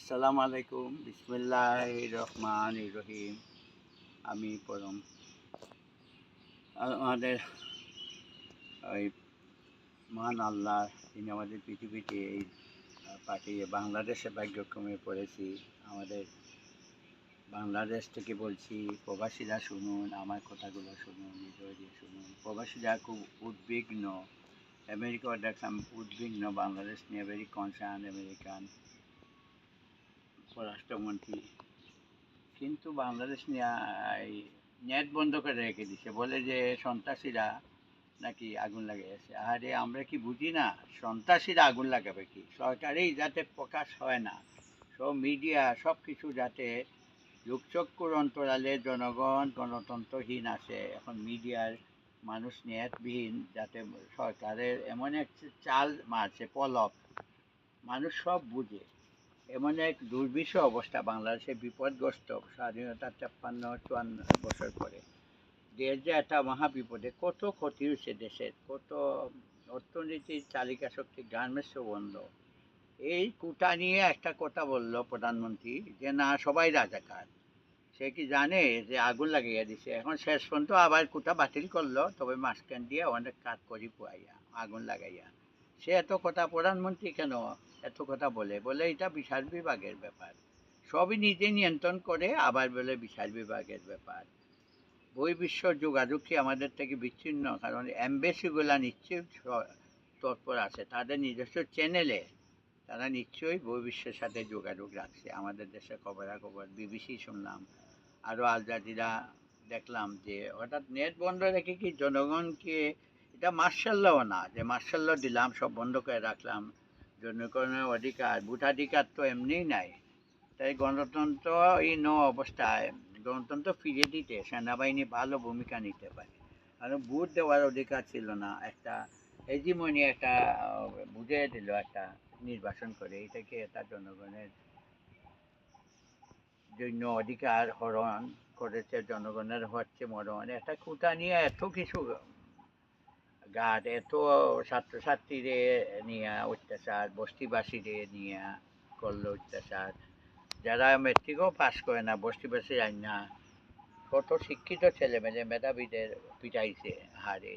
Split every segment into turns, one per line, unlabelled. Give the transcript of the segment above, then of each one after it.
আসসালামু আলাইকুম বিসমুল্লাহ রহমান রহিম আমি পরম। আমাদের ওই মহান আল্লাহ, তিনি আমাদের পৃথিবীতে এই পাঠিয়ে বাংলাদেশে ভাগ্যক্রমে পড়েছি। আমাদের বাংলাদেশ থেকে বলছি, প্রবাসীরা শুনুন, আমার কথাগুলো শুনুন, হৃদয় দিয়ে শুনুন। প্রবাসীরা খুব উদ্বিগ্ন। আমেরিকা দেখলাম উদ্বিগ্ন। বাংলাদেশ নিয়ে ভেরি কনসার্ন আমেরিকান পররাষ্ট্রমন্ত্রী। কিন্তু বাংলাদেশ এই নেট বন্ধ করে রেখে দিছে। বলে যে সন্ত্রাসীরা নাকি আগুন লাগিয়েছে আরে, আমরা কি বুঝি না? সন্ত্রাসীরা আগুন লাগাবে কি? সরকারেই যাতে প্রকাশ হয় না। সব মিডিয়া, সব কিছু যাতে যুগচক্কুর অন্তরালে জনগণ, গণতন্ত্রহীন আছে। এখন মিডিয়ার মানুষ নেটবিহীন, যাতে সরকারের এমন এক চাল মারছে, পলক। মানুষ সব বুঝে। এমন এক দুর্বিষহ অবস্থা বাংলাদেশে বিপদগ্রস্ত স্বাধীনতা তেপ্পান্ন চুয়ান্ন বছর পরে। দেশ যে একটা মহা বিপদে কত ক্ষতি হয়েছে দেশের, কত অর্থনীতির চালিকা শক্তি গার্মেন্টসও বন্ধ এই কুটা নিয়ে একটা কথা বলল প্রধানমন্ত্রী, যে না, সবাই রাজাকার। সে কি জানে যে আগুন লাগিয়ে দিছে? এখন শেষ পর্যন্ত আবার কুটা বাতিল করল, তবে মাঝখান দিয়ে অনেক কাজ করি পুয়াইয়া আগুন লাগাইয়া। সে এত কথা প্রধানমন্ত্রী কেন এত কথা বলে? বলে এটা বিচার বিভাগের ব্যাপার। সবই নিজে নিয়ন্ত্রণ করে, আবার বলে বিচার বিভাগের ব্যাপার। বই বিশ্ব যোগাযোগ কি আমাদের থেকে বিচ্ছিন্ন, কারণ অ্যাম্বাসিগুলা নিশ্চয়ই তৎপর আছে। তাদের নিজস্ব চ্যানেলে তারা নিশ্চয়ই বই বিশ্বের সাথে যোগাযোগ রাখছে। আমাদের দেশে খবরাখবর, বিবিসি শুনলাম আরও আল জাজিরা দেখলাম যে হঠাৎ নেট বন্ধ রেখে কি জনগণকে এটা মার্শাল্লাও না, যে মার্শাল্ল দিলাম, সব বন্ধ করে রাখলাম। জনগণের অধিকার, ভোটাধিকার তো এমনিই নাই। তাই গণতন্ত্র এই ন অবস্থায় গণতন্ত্র ফিরিয়ে দিতে সেনাবাহিনী ভালো ভূমিকা নিতে পারে। আর ভোট দেওয়ার অধিকার ছিল না, একটা হেজিমনি একটা বুঝিয়ে দিল একটা নির্বাচন করে। এটাকে এটা জনগণের জন্য অধিকার হরণ করেছে, জনগণের হচ্ছে মরণ। একটা খুঁটা নিয়ে এত কিছু গার্ড এত ছাত্রছাত্রীরে নিয়ে অত্যাচার, বস্তিবাসীরে নিয়ে করল অত্যাচার। যারা মেট্রিকও পাস করে না, বস্তিবাসী যায় না, কত শিক্ষিত ছেলে মেয়ে মেধাবীদের পিটাইছে হারে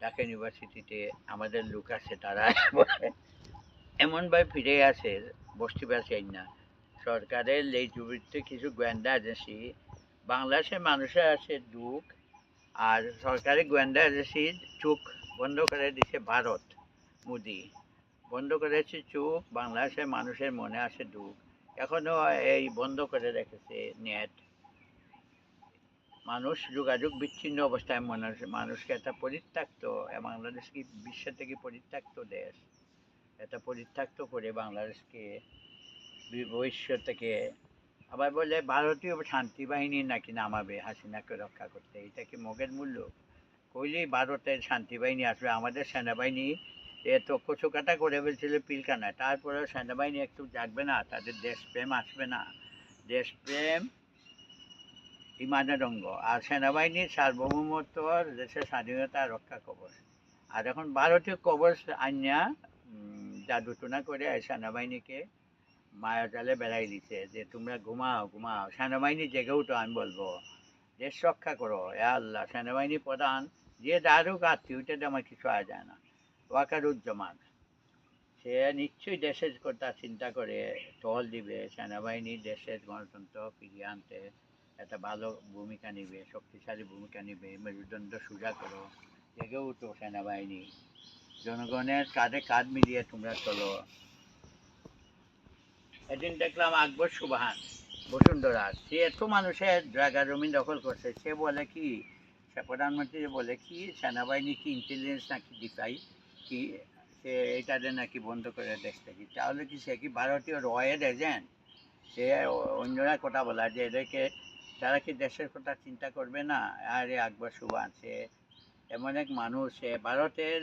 ঢাকা ইউনিভার্সিটিতে আমাদের লোক আছে, তারা এমনভাবে ফিরে আসে, বস্তিবাসী না। সরকারের এই জুবিতে কিছু গোয়েন্দা এজেন্সি বাংলাদেশের মানুষের আছে দুঃখ, আর সরকারি গোয়েন্দা এজেন্সির চোখ বন্ধ করে দিছে ভারত, মোদি। বন্ধ করেছে চোখ বাংলাদেশের মানুষের মনে আছে দুঃখ। এখনও এই বন্ধ করে রেখেছে নেট। মানুষ যোগাযোগ বিচ্ছিন্ন অবস্থায় মনে হচ্ছে মানুষকে একটা পরিত্যক্ত বাংলাদেশ কি বিশ্ব থেকে পরিত্যক্ত দেশ? এটা পরিত্যক্ত করে বাংলাদেশকে ভবিষ্যৎ থেকে, আবার বলে ভারতীয় শান্তি বাহিনী নাকি নামাবে হাসিনাকে রক্ষা করতে, এটা কি মগের মূল্য? কইলেই ভারতের শান্তি বাহিনী আসবে, আমাদের সেনাবাহিনী এত কচুকাটা করে ফেলছিল পিলকানায় তারপরেও সেনাবাহিনী একটু জাগবে না, তাদের দেশপ্রেম আসবে না। দেশপ্রেম ইমানের অঙ্গ আর সেনাবাহিনীর সার্বভৌমত্ব দেশের স্বাধীনতা রক্ষা কবচ। আর এখন ভারতীয় কবচ আন্যা জাদুটনা করে এই সেনাবাহিনীকে মায়াজালে বেড়াই দিছে যে, তোমরা ঘুমাও ঘুমাও। সেনাবাহিনী জেগে উঠো, আমি বলব। দেশ রক্ষা করো। এ আল্লাহ, সেনাবাহিনী প্রধান। যে দারুক আত্মীয়টাতে আমার কিছু আয় যায় না। ওয়াকারুজ্জামান। সে নিশ্চয়ই দেশের কথা চিন্তা করে, টহল দিবে, সেনাবাহিনী, দেশের গণতন্ত্র ফিরিয়ে আনতে একটা ভালো ভূমিকা নিবে, শক্তিশালী ভূমিকা নিবে, মেরুদণ্ড সোজা করো, জেগে উঠো সেনাবাহিনী। জনগণের কাঁধে কাঁধ মিলিয়ে তোমরা চলো। এদিন দেখলাম আকবর সুবাহান, বসুন্ধরা। সে এত মানুষের জায়গা জমি দখল করছে, সে বলে কি প্রধানমন্ত্রী বলে কি, সেনাবাহিনী কি ইন্টেলিজেন্স নাকি ডিফাই কি সে এটাতে নাকি বন্ধ করে দেখতে কি তাহলে কি সে কি ভারতীয় রয়ের এজেন্ট সে অন্যরা কথা বলা যে এদেরকে, তারা কি দেশের কথা চিন্তা করবে না? আরে আকবর সুবান, সে এমন এক মানুষ, সে ভারতের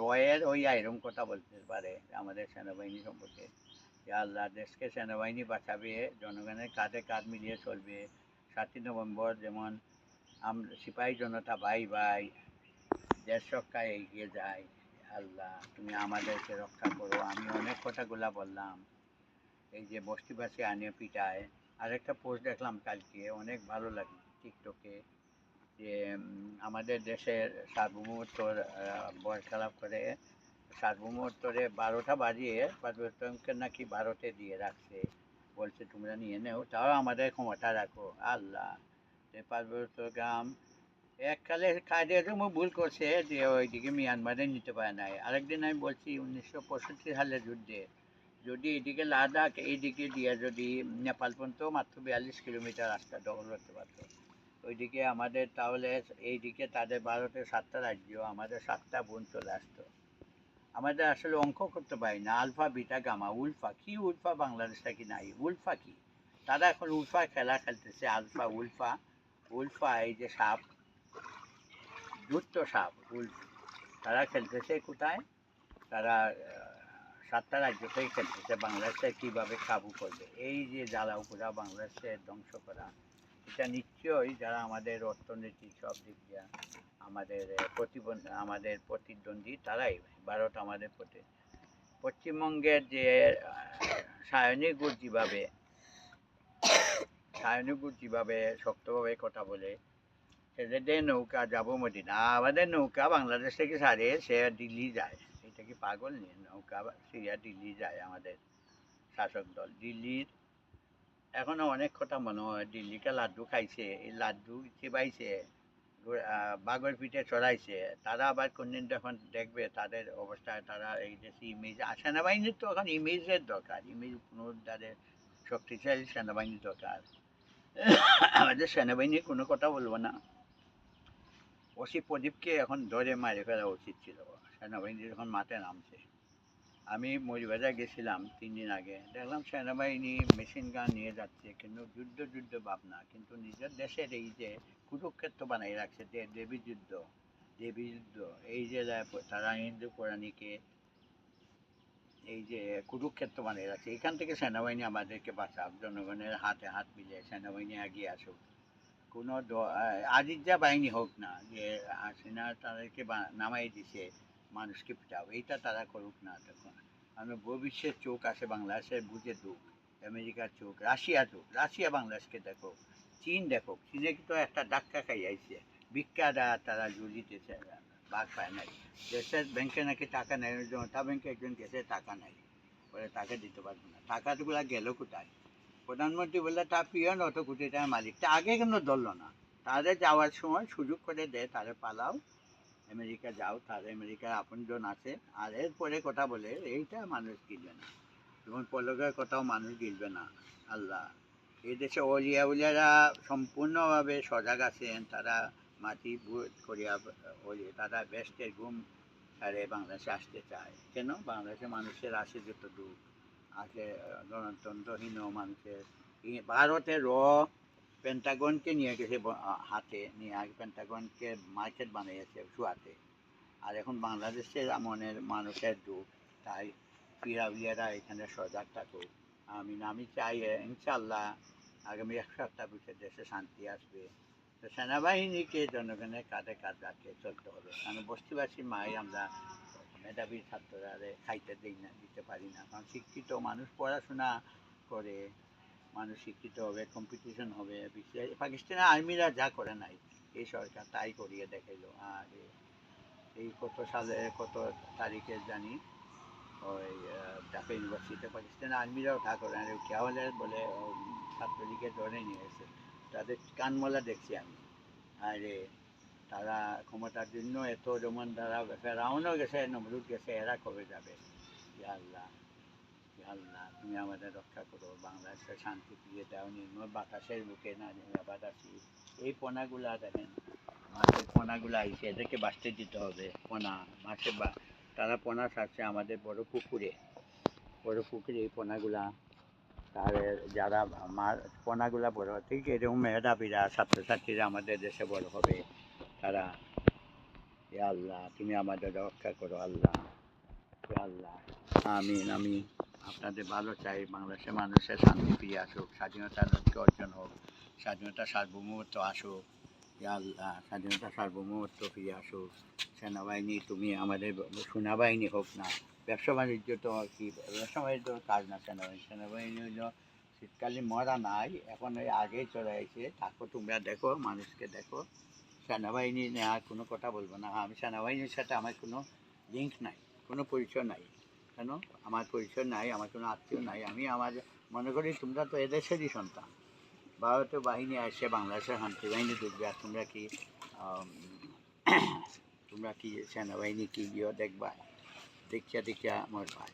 রয়ের ওই এরকম কথা বলতে পারে আমাদের সেনাবাহিনী সম্পর্কে। যে আল্লাহ দেশকে সেনাবাহিনী বাঁচাবে, জনগণের কাঁধে কাঁধ মিলিয়ে চলবে। সাতই নভেম্বর যেমন আমরা সিপাহী জনতা ভাই ভাই দেশ রক্ষায় এগিয়ে যায়, আল্লাহ, তুমি আমাদেরকে রক্ষা করো। আমি অনেক কথাগুলা বললাম, এই যে বস্তিবাসী আনিয়ে পিটায়। আরেকটা পোস্ট দেখলাম কালকে, অনেক ভালো লাগে টিকটকে যে আমাদের দেশের সার্বভৌমত্বর বয় খেলাপ করে, সার্বভৌমত্বরে বারোটা বাজিয়ে পার্বত্যকে নাকি ভারতে দিয়ে রাখছে। বলছে, তোমরা নিয়ে নেও, তাও আমাদের ক্ষমতা রাখো। আল্লাহ পার্বত্য গ্রাম এককালে সময় ভুল করছে যে ওইদিকে মিয়ানমারে নিতে পারে নাই। আরেকদিন আমি বলছি, উনিশশো পঁয়ষট্টি সালের যুদ্ধে যদি এদিকে লাদাখ, এইদিকে দিয়ে যদি নেপাল পর্যন্ত মাত্র বিয়াল্লিশ কিলোমিটার রাস্তা দখল করতে পারতো। ওইদিকে আমাদের তাহলে এইদিকে তাদের ভারতের সাতটা রাজ্য, আমাদের সাতটা বোন চলে আসতো। আমাদের আসলে অঙ্ক করতে পারি না। আলফা, বিটা, গামা, উলফা, কি উলফা বাংলাদেশটা কি নাই? উলফা কি? তারা এখন উলফা খেলা খেলতেছে, আলফা, উলফা। উলফা এই যে সাপ যুক্ত সাপ, উল্ফ। তারা খেলতেছে কোথায়? তারা সাতটা রাজ্যতেই খেলতেছে। বাংলাদেশে কীভাবে কাবু করবে? এই যে জ্বালা উপরা বাংলাদেশে ধ্বংস করা, এটা নিশ্চয়ই যারা আমাদের অর্থনীতি সব দিক দিয়ে আমাদের প্রতিবন্ধ, আমাদের প্রতিদ্বন্দ্বী, তারাই ভারত আমাদের প্রতি পশ্চিমবঙ্গের যে সায়নী যেভাবে গুড় যেভাবে শক্তভাবে কথা বলে ছেলেদের নৌকা যাব মদিনা আমাদের নৌকা বাংলাদেশ থেকে সারে সে দিল্লি যায়। এটা কি পাগল নিয়ে নৌকা সিরিয়া দিল্লি যায় আমাদের শাসক দল। দিল্লির এখনও অনেক কথা মনে হয়, দিল্লিকে লাড্ডু খাইছে, এই লাড্ডু চিবাইছে বাঘের পিঠে চড়াইছে, তারা আবার কোনদিন যখন দেখবে তাদের অবস্থায় তারা এই যে ইমেজ আর সেনাবাহিনীর তো এখন ইমেজের দরকার ইমেজ পুনরুদ্ধারের শক্তিশালী সেনাবাহিনীর দরকার। আমাদের সেনাবাহিনী কোনো কথা বলব না। ওসি প্রদীপকে এখন ধরে মারে ফেলা উচিত ছিল। সেনাবাহিনী যখন মাঠে নামছে, আমি মরিবাজার গেছিলাম তিন দিন আগে। দেখলাম সেনাবাহিনী মেশিন গান নিয়ে যাচ্ছে, কিন্তু যুদ্ধ যুদ্ধ ভাবনা। কিন্তু নিজের দেশের এই যে কুরুক্ষেত্র বানাই রাখছে, যে দেবী যুদ্ধ দেবী যুদ্ধ, এই যে তারা হিন্দু পুরাণীকে এই যে কুরুক্ষেত্র বানিয়ে রাখছে এখান থেকে সেনাবাহিনী আমাদেরকে বাঁচাক, জনগণের হাতে হাত মিলিয়ে সেনাবাহিনী এগিয়ে আসুক। কোনো আজিজা বাহিনী হোক না, যে হাসিনা তাদেরকে নামাই দিছে, মানুষকে পিটাও, এইটা তারা করুক না তখন। আমি ভবিষ্যের চোখ আছে বাংলাদেশের বুঝে দুঃখ আমেরিকার চোখ, রাশিয়া চোখ, রাশিয়া বাংলাদেশকে দেখো, চীন দেখো, চীনে তো একটা ধাক্কা খাই আইছে ভিক্ষারা তারা ঝুলিতেছে বাঘ পায় নাই দেশের ব্যাংকে নাকি টাকা নেই জনতা ব্যাংকে একজন গেছে টাকা নাই বলে টাকা দিতে পারব না টাকাগুলো গেল কোথায় প্রধানমন্ত্রী বললে তা পিয়ন অত কোটি টাকার মালিক তা আগে কেন ধরলো না তাদের যাওয়ার সময় সুযোগ করে দেয় তাদের পালাও আমেরিকা যাও তাদের আমেরিকার আপনজন আছে আর এরপরে কথা বলে এইটা মানুষ গিলবে না যেমন পলকের কথাও মানুষ গিলবে না আল্লাহ এই দেশে অলিয়া উলিয়ারা সম্পূর্ণভাবে সজাগ আছেন তারা মাটি ভোট করিয়া তারা বেস্টের ঘুম আরে বাংলাদেশে আসতে চায়। কেন? বাংলাদেশের মানুষের আসে যত দুঃখ। আছে গণতন্ত্রহীন মানুষের ভারতের র পেন্টাগনকে নিয়ে গেছে হাতে। নিয়ে আগে পেন্টাগনকে মার্কেট বানিয়েছে শুয়াতে। আর এখন বাংলাদেশের মনের মানুষের দুঃখ। তাই পিরাউলিয়ারা এখানে সজাগ থাকুক আমি আমি চাই ইনশাল্লাহ আগামী এক সপ্তাহ ভিতরে দেশে শান্তি আসবে। তো সেনাবাহিনীকে জনগণের কাঁধে কাঁধ রাখে চলতে হবে? কারণ বস্তিবাসী মাই আমরা মেধাবী ছাত্ররা খাইতে দিই না, দিতে পারি না। কারণ শিক্ষিত মানুষ পড়াশোনা করে, মানুষ শিক্ষিত হবে কম্পিটিশন হবে। পাকিস্তানের আর্মিরা যা করে নাই, এই সরকার তাই করিয়ে দেখাইলো। আর, এই কত সালে, কত তারিখে জানি, ওই ঢাকা ইউনিভার্সিটিতে পাকিস্তানের আর্মিরাও তা করে আর, কেউ বলে ছাত্রলীগের ধরে নিয়ে এসে তাদের কানমলা দেখছি আমি। আরে, তারা ক্ষমতার জন্য এত যেমন তারা ফেরাউনও গেছে, নমরুদ গেছে, এরা কবে যাবে? আল্লাহ আল্লাহ, তুমি আমাদের রক্ষা করো। বাংলাদেশে শান্তি ফিরিয়ে দাও নির্মল বাতাসের বুকে না বাতাসি। এই পোনাগুলা দেখেন মাছের পোনাগুলা আইসে এদেরকে বাঁচতে দিতে হবে। পোনা মাছের বা, তারা পোনা ছাড়ছে আমাদের বড় পুকুরে। বড় পুকুরে এই পোনাগুলা তার যারা আমার পোনাগুলা বড়, ঠিক এরকম মেধাবীরা, ছাত্রছাত্রীরা আমাদের দেশে বড় হবে, তারা এ আল্লাহ, তুমি আমাদের রক্ষা করো, আল্লাহ এ আল্লাহ, আমিন, আমি আপনাদের ভালো চাই, বাংলাদেশের মানুষের শান্তি ফিরে আসুক স্বাধীনতার লক্ষ্যে অর্জন হোক, স্বাধীনতা সার্বভৌমত্ব আসুক আল্লাহ, স্বাধীনতা সার্বভৌমত্ব ফিরে আসুক, সেনাবাহিনী, তুমি আমাদের সেনাবাহিনী হোক না ব্যবসা বাণিজ্য তো আর কি, ব্যবসা বাণিজ্য কাজ না সেনাবাহিনী সেনাবাহিনী হইল শীতকালে মরা নাই, এখন ওই আগেই চলে আসছে তারপর তোমরা দেখো, মানুষকে দেখো সেনাবাহিনী নেওয়ার কোনো কথা বলব না। আমি সেনাবাহিনীর সাথে আমার কোনো লিঙ্ক নাই, কোনো পরিচয় নাই। কেন? আমার পরিচয় নাই, আমার কোনো আত্মীয় নাই। আমি আমার, মনে করি তোমরা তো এদেশেরই সন্তান। ভারতীয় বাহিনী আসছে বাংলাদেশের শান্তি বাহিনী ঢুকবে, আর তোমরা কি তোমরা কি সেনাবাহিনী কি গিয়ে দেখবা? দেখিয়া দেখিয়া মরবা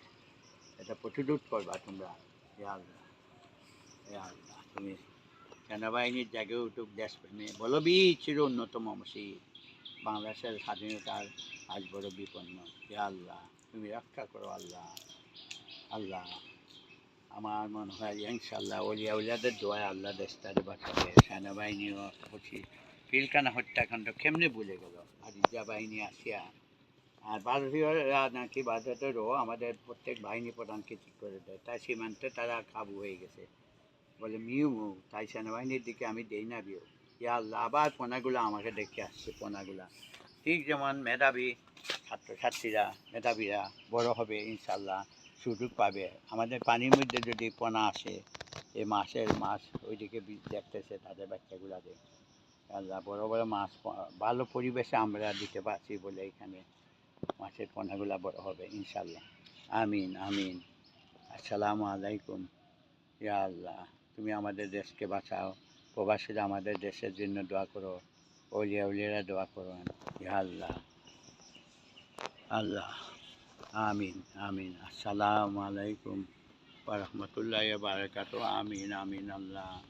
এটা প্রতিরোধ করবা তোমরা আল্লাহ এ আল্লাহ। তুমি সেনাবাহিনীর জায়গায় উঠুক, দেশপ্রেমে বলবীর চির অন্যতম মসিদ বাংলাদেশের স্বাধীনতার আজ বড় বিপন্ন। হে আল্লাহ, তুমি রক্ষা করো আল্লাহ আল্লাহ। আমার মনে হয় ইনশাল্লাহ ওলিয়া উলিয়াদের দোয়া আল্লাহ দেশটারে বাঁচাবে সেনাবাহিনীও হচ্ছে পিলকানা হত্যাকাণ্ড কেমনে ভুলে গেল? আর বাহিনী আসিয়া আর ভারতীয়রা নাকি ভারতেরও আমাদের প্রত্যেক বাহিনী প্রধানকে ঠিক করে দেয়। তাই সীমান্তে তারা কাবু হয়ে গেছে। বলে, মিউ মু তাই সেনাবাহিনীর দিকে আমি দেই না বিও ইয়া আবার পোনাগুলো আমাকে দেখে আসছে, পোনাগুলা। ঠিক যেমন মেধাবী ছাত্রছাত্রীরা, মেধাবীরা বড় হবে ইনশাল্লাহ সুযোগ পাবে। আমাদের পানির মধ্যে যদি পোনা আসে এই মাছের মাছ ওইদিকে দেখতেছে তাদের বাচ্চাগুলাকে আল্লাহ, বড় বড় মাছ ভালো পরিবেশে আমরা দিতে পারছি বলে এখানে মাছের পোনাগুলা বড় হবে ইনশাল্লাহ আমিন আমিন। আসসালামু আলাইকুম। ইয়া আল্লাহ, তুমি আমাদের দেশকে বাঁচাও। প্রবাসীরা আমাদের দেশের জন্য দোয়া করো। ওলিয়া উলিয়ারা দোয়া করো। ইয়া আল্লাহ। আল্লাহ। আমিন আমিন। আসসালামু আলাইকুম। ওয়া রাহমাতুল্লাহি ওয়া বারাকাতুহু। আমিন আমিন, আল্লাহ।